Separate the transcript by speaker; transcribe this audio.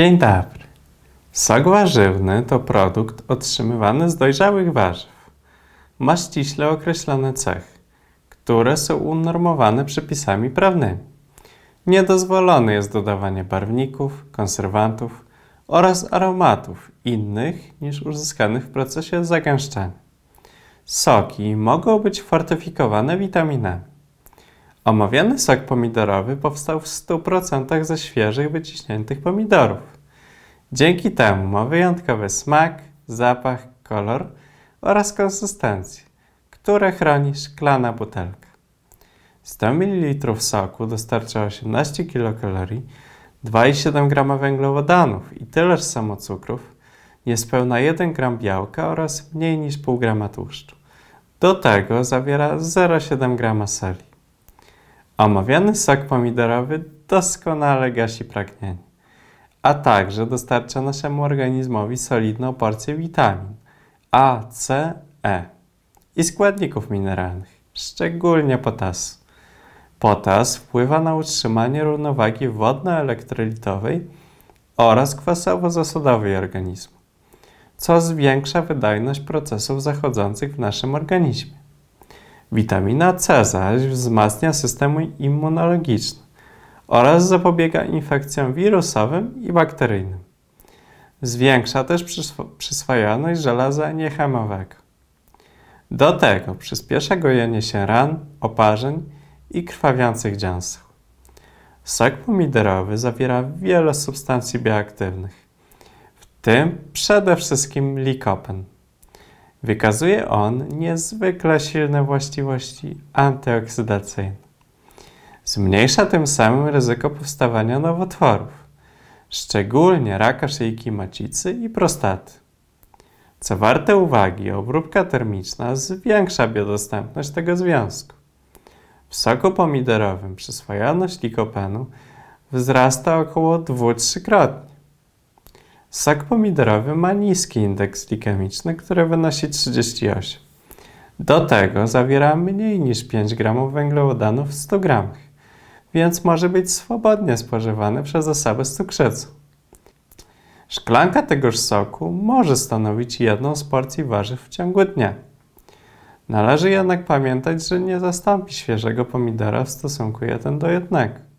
Speaker 1: Dzień dobry. Sok warzywny to produkt otrzymywany z dojrzałych warzyw. Ma ściśle określone cechy, które są unormowane przepisami prawnymi. Niedozwolone jest dodawanie barwników, konserwantów oraz aromatów innych niż uzyskanych w procesie zagęszczania. Soki mogą być fortyfikowane witaminami. Omawiany sok pomidorowy powstał w 100% ze świeżych, wyciśniętych pomidorów. Dzięki temu ma wyjątkowy smak, zapach, kolor oraz konsystencję, które chroni szklana butelka. 100 ml soku dostarcza 18 kilokalorii, 2,7 g węglowodanów i tyleż samo cukrów, niespełna 1 g białka oraz mniej niż pół grama tłuszczu. Do tego zawiera 0,7 g soli. Omawiany sok pomidorowy doskonale gasi pragnienie, a także dostarcza naszemu organizmowi solidną porcję witamin A, C, E i składników mineralnych, szczególnie potasu. Potas wpływa na utrzymanie równowagi wodno-elektrolitowej oraz kwasowo-zasodowej organizmu, co zwiększa wydajność procesów zachodzących w naszym organizmie. Witamina C zaś wzmacnia system immunologiczny oraz zapobiega infekcjom wirusowym i bakteryjnym. Zwiększa też przyswo- przyswajalność żelaza niechemowego. Do tego przyspiesza gojenie się ran, oparzeń i krwawiących dziąseł. Sok pomidorowy zawiera wiele substancji bioaktywnych, w tym przede wszystkim likopen. Wykazuje on niezwykle silne właściwości antyoksydacyjne. Zmniejsza tym samym ryzyko powstawania nowotworów, szczególnie raka szyjki macicy i prostaty. Co warte uwagi, obróbka termiczna zwiększa biodostępność tego związku. W soku pomidorowym przyswajalność likopenu wzrasta około 2-3 krotnie. Sok pomidorowy ma niski indeks glikemiczny, który wynosi 38. Do tego zawiera mniej niż 5 g węglowodanów w 100 g, więc może być swobodnie spożywany przez osobę z cukrzycą. Szklanka tegoż soku może stanowić jedną z porcji warzyw w ciągu dnia. Należy jednak pamiętać, że nie zastąpi świeżego pomidora w stosunku 1 do 1.